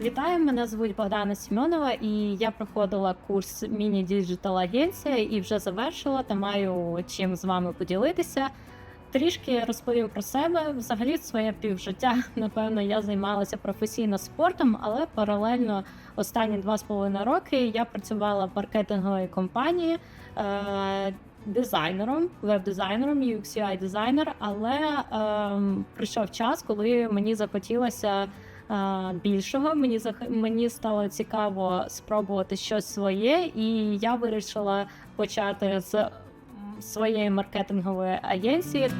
Вітаю, мене звуть Богдана Сімонова, і я проходила курс міні-діджитал агенція і вже завершила та маю чим з вами поділитися. Трішки розповім про себе. Взагалі, своє півжиття, напевно, я займалася професійно спортом, але паралельно останні два з половиною роки я працювала в маркетинговій компанії. Е- Дизайнером, веб-дизайнером, UX UI дизайнер, але ем, прийшов час, коли мені захотілося е, більшого. Мені мені стало цікаво спробувати щось своє, і я вирішила почати з своєї маркетингової агенції.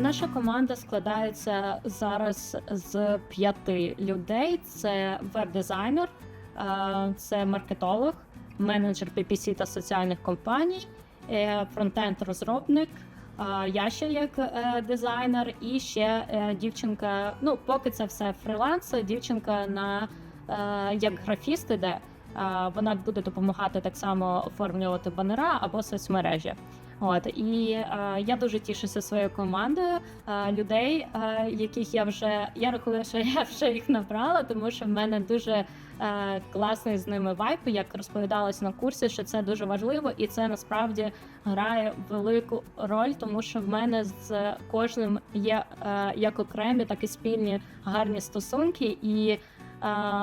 Наша команда складається зараз з п'яти людей: це веб-дизайнер, це маркетолог, менеджер PPC та соціальних компаній, е, фронтенд-розробник. Я ще як е, дизайнер, і ще е, дівчинка. Ну, поки це все фриланс, дівчинка на е, як графіст іде. Вона буде допомагати так само оформлювати банера або соцмережі. От і е, я дуже тішуся своєю командою е, людей, е, яких я вже я рахую, що я вже їх набрала, тому що в мене дуже е, класний з ними вайп, як розповідалось на курсі, що це дуже важливо, і це насправді грає велику роль, тому що в мене з кожним є е, як окремі, так і спільні гарні стосунки і.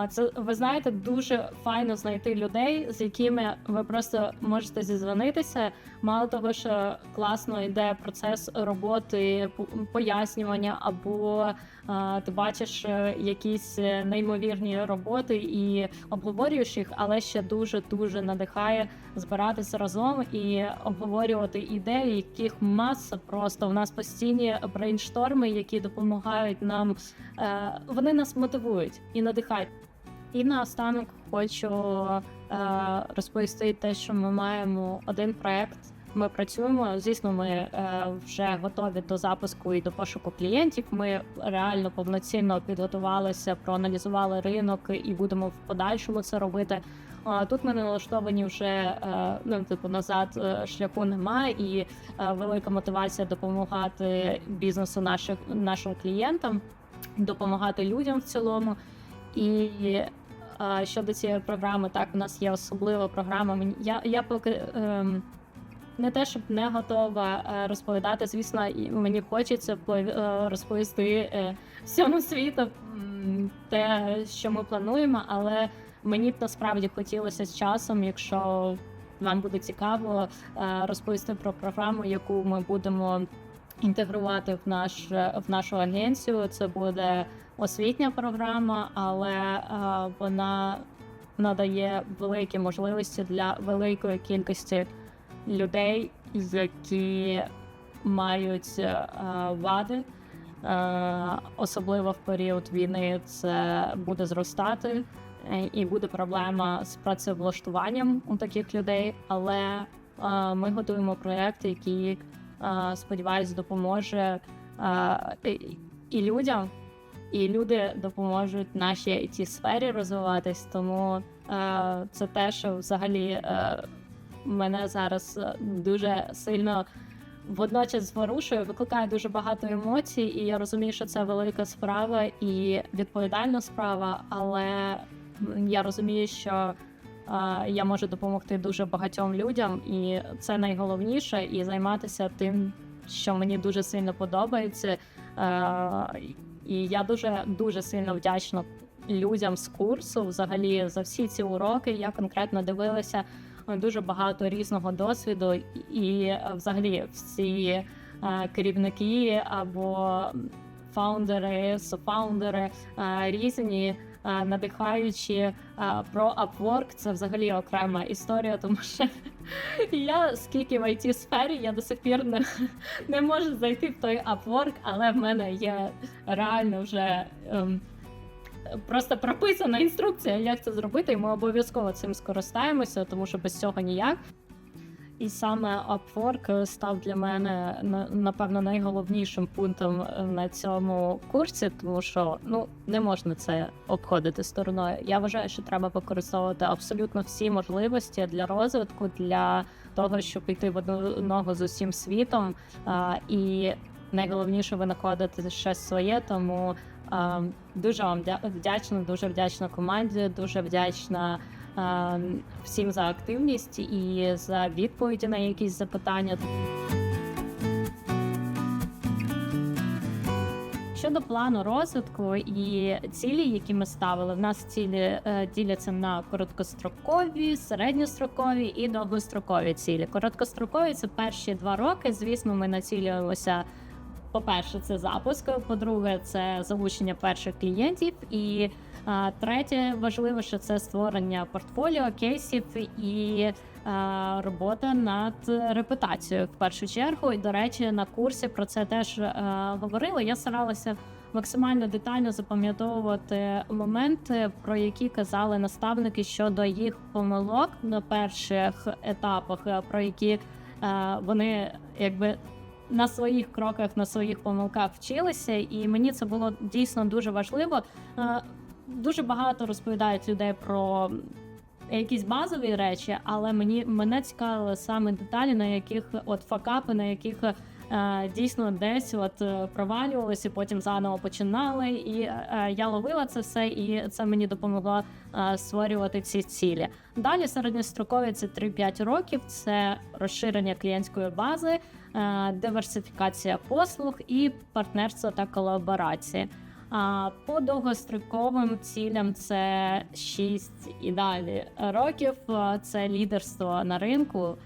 Це ви знаєте, дуже файно знайти людей, з якими ви просто можете зізвонитися. Мало того, що класно йде процес роботи, пояснювання, або а, ти бачиш е, якісь е, неймовірні роботи і обговорюєш їх, але ще дуже дуже надихає збиратися разом і обговорювати ідеї, яких маса просто у нас постійні брейншторми, які допомагають нам. Е, Вони нас мотивують і надихають. І наостанок хочу розповісти те, що ми маємо один проект. Ми працюємо. Звісно, ми е, вже готові до запуску і до пошуку клієнтів. Ми реально повноцінно підготувалися, проаналізували ринок і будемо в подальшому це робити. Тут ми налаштовані вже е, ну типу назад е, шляху немає, і е, велика мотивація допомагати бізнесу наших нашим клієнтам, допомагати людям в цілому. І е, щодо цієї програми, так у нас є особлива програма. Я, я поки. ем, не те, щоб не готова е, розповідати. Звісно, і мені хочеться е, розповісти е, всьому світу те, що ми плануємо, але мені б насправді хотілося з часом, якщо вам буде цікаво, розповісти про програму, яку ми будемо інтегрувати в наш в нашу агенцію. Це буде освітня програма, але е, вона надає великі можливості для великої кількості людей, які мають е, вади. Е, особливо в період війни це буде зростати, і буде проблема з працевлаштуванням у таких людей. Але ми готуємо проєкт, який е, сподіваюсь допоможе і- людям, і люди допоможуть нашій it сфері розвиватись. Тому це те, що взагалі е, мене зараз е, дуже сильно водночас зворушує, викликає дуже багато емоцій, і я розумію, що це велика справа і відповідальна справа, але я розумію, що я можу допомогти дуже багатьом людям, і це найголовніше, і займатися тим, що мені дуже сильно подобається. Е, і я дуже дуже сильно вдячна людям з курсу, взагалі за всі ці уроки. Я конкретно дивилася е, дуже багато різного досвіду, і е, взагалі всі керівники або фаундери, софаундери різні. Е, Надихаючи е, про Upwork, це взагалі окрема історія, тому що я скільки в it сфері я до сих пір не, не можу зайти в той Upwork, але в мене є реально вже ем, просто прописана інструкція, як це зробити, і ми обов'язково цим скористаємося, тому що без цього ніяк. І саме Upwork став для мене напевно найголовнішим пунктом е, на цьому курсі, тому що ну не можна це обходити стороною. Я вважаю, що треба використовувати абсолютно всі можливості для розвитку, для того, щоб йти в одну ногу з усім світом. А, і найголовніше винаходити щось своє. Тому е, дуже вам вдячна, дуже вдячна команді, дуже вдячна всім за активність і за відповіді на якісь запитання. Щодо плану розвитку і цілі, які ми ставили, в нас цілі е, діляться на короткострокові, середньострокові і довгострокові цілі. Короткострокові це перші два роки. Звісно, ми націлюємося. По-перше, це запуск. По-друге, це залучення перших клієнтів. І третє важливе, що це створення портфоліо, кейсів і робота над репутацією в першу чергу. І до речі, на курсі про це теж говорили. Я старалася максимально детально запам'ятовувати моменти, про які казали наставники щодо їх помилок на перших етапах, про які вони якби. На своїх кроках, на своїх помилках вчилися, і мені це було дійсно дуже важливо. Дуже багато розповідають людей про якісь базові речі, але мені мене цікавили саме деталі, на яких от факапи, на яких е, дійсно десь от е, провалювалися, потім заново починали. І е, я ловила це все, і це мені допомогло створювати ці цілі. Далі середньострокові це 3-5 років. Це розширення клієнтської бази, диверсифікація послуг і партнерство та колаборації. А по довгостроковим цілям це 6 і далі років. Це лідерство на ринку,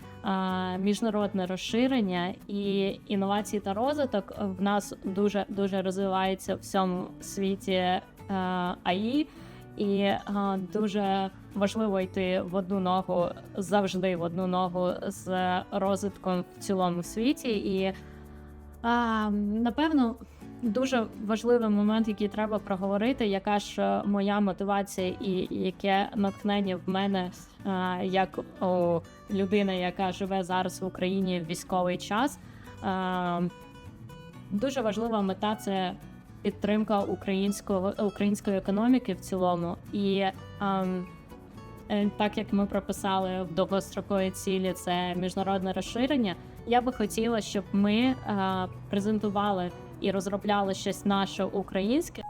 міжнародне розширення і інновації та розвиток в нас дуже дуже розвивається в всьому світі е, АІ, і е, дуже важливо йти в одну ногу завжди в одну ногу з розвитком в цілому світі. І а, напевно. Дуже важливий момент, який треба проговорити, яка ж е, моя мотивація і яке натхнення в мене е, як о, людина, яка живе зараз в Україні в військовий час. Е, Дуже важлива мета це підтримка українського української економіки в цілому. І ем, так як ми прописали в довгостроковій цілі, це міжнародне розширення. Я би хотіла, щоб ми презентували і розробляли щось наше українське,